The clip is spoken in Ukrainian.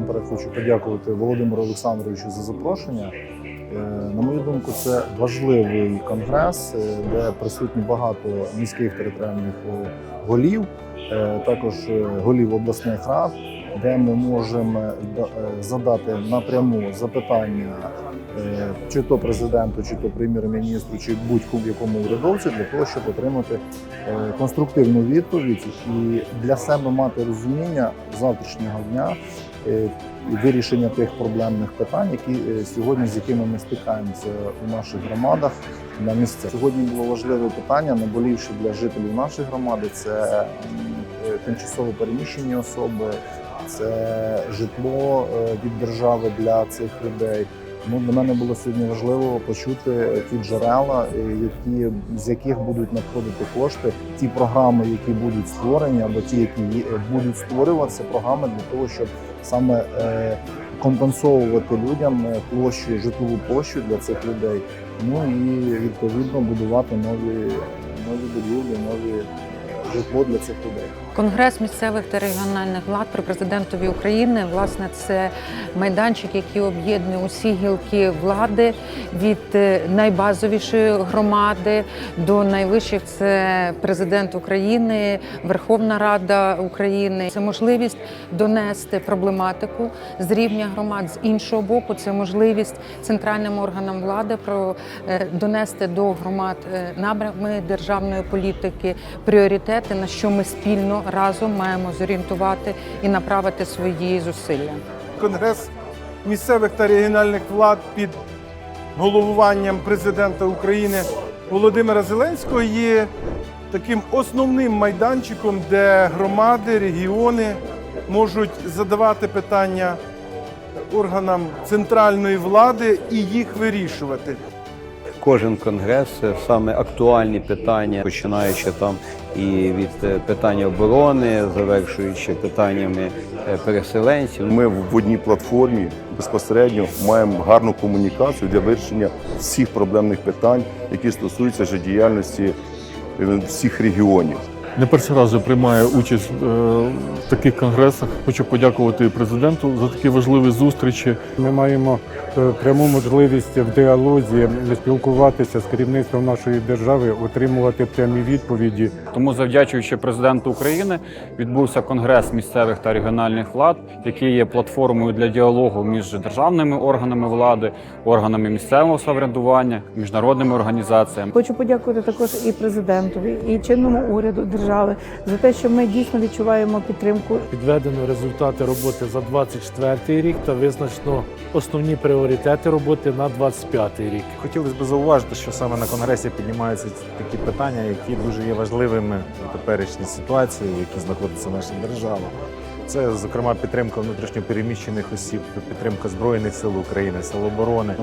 насамперед хочу подякувати Володимиру Олександровичу за запрошення. Е, На мою думку, це важливий конгрес, е, де присутні багато міських територіальних е, голів, також голів обласних рад, де ми можемо задати напряму запитання чи то президенту, чи то прем'єр-міністру, чи будь-якому урядовцю для того, щоб отримати е, конструктивну відповідь і для себе мати розуміння завтрашнього дня е, і вирішення тих проблемних питань, які е, сьогодні з якими ми стикаємося у наших громадах на місцях. Сьогодні було важливе питання, наболівши для жителів нашої громади. Це е, тимчасово переміщені особи, це житло е, від держави для цих людей. Ну, для мене було сьогодні важливо почути ті джерела, е, які з яких будуть надходити кошти, ті програми, які будуть створені, або ті, які будуть створюватися програми для того, щоб саме е, компенсовувати людям е, площу, житлову площу для цих людей. Ну і відповідно будувати нові, нові будівлі, нові е, житло для цих людей. Конгрес місцевих та регіональних влад при президентові України власне це майданчик, який об'єднує усі гілки влади від е, найбазовішої громади до найвищих. Це президент України, Верховна Рада України. Це можливість донести проблематику з рівня громад з іншого боку. Це можливість центральним органам влади про е, донести до громад е, напрями державної політики, пріоритети, на що ми спільно разом маємо зорієнтувати і направити свої зусилля. Конгрес місцевих та регіональних влад під головуванням президента України Володимира Зеленського є таким основним майданчиком, де громади, регіони можуть задавати питання органам центральної влади і їх вирішувати. Кожен конгрес е, саме актуальні питання, починаючи там і від е, питання оборони, завершуючи питаннями е, переселенців. Ми в одній платформі безпосередньо маємо гарну комунікацію для вирішення всіх проблемних питань, які стосуються життєдіяльності всіх регіонів. Не перший раз я приймаю участь е, в таких конгресах. Хочу подякувати президенту за такі важливі зустрічі. Ми маємо е, пряму можливість в діалозі спілкуватися з керівництвом нашої держави, отримувати прямі відповіді. Тому, завдячуючи президенту України, відбувся конгрес місцевих та регіональних влад, який є платформою для діалогу між державними органами влади, органами місцевого самоврядування, міжнародними організаціями. Хочу подякувати також і президентові, і чинному уряду держави за те, що ми дійсно відчуваємо підтримку Підведено результати роботи за 24 рік та визначено основні пріоритети роботи на 25 рік. Хотілося б зауважити, що саме на конгресі піднімаються такі питання, які дуже є важливими у теперішній ситуації, в якій знаходиться наша держава. Це, зокрема, підтримка внутрішньопереміщених осіб, підтримка Збройних сил України, сил оборони.